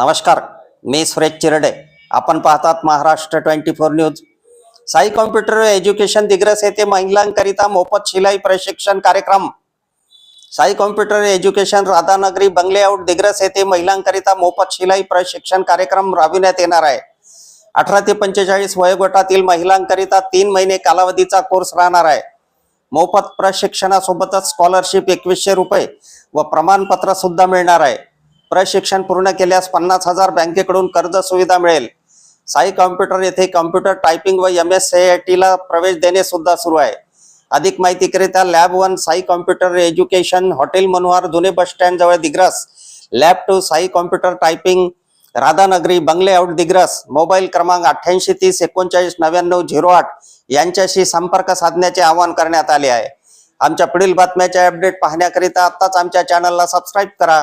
नमस्कार मी सुरेश चिरडे. आपण पाहतात Maharashtra twenty four news. Sai computer education Digras येथे महिलांकरिता मोफत शिलाई प्रशिक्षण कार्यक्रम. साई कॉम्प्युटर एज्युकेशन राधानगरी बंगले आउट दिग्रस येथे महिलांकरिता मोफत शिलाई प्रशिक्षण कार्यक्रम राबविण्यात येणार आहे. अठरा ते पंचेचाळीस वयोगटातील महिलांकरिता तीन महिने कालावधीचा कोर्स राहणार आहे. मोफत प्रशिक्षणासोबतच स्कॉलरशिप एकवीसशे रुपये व प्रमाणपत्र सुद्धा मिळणार आहे. प्रशिक्षण पूर्ण केल्यास पन्नास हजार बँकेकडून कर्ज सुविधा मिळेल. साई कॉम्प्युटर येथे कॉम्प्युटर टायपिंग व एम एस ला प्रवेश देणे सुद्धा सुरू आहे. अधिक माहितीकरिता lab one Sai computer education hotel Manohar जुने बस स्टँड जवळ Digras. Lab two Sai computer typing Radhanagari बंगले आउट दिग्रस. मोबाईल क्रमांक अठ्ठ्याऐंशी तीस एकोणचाळीस नव्याण्णव झिरो आठ यांच्याशी संपर्क साधण्याचे आवाहन करण्यात आले आहे. आमच्या पुढील बातम्याचे अपडेट पाहण्याकरिता आत्ताच आमच्या चॅनलला सबस्क्राईब करा.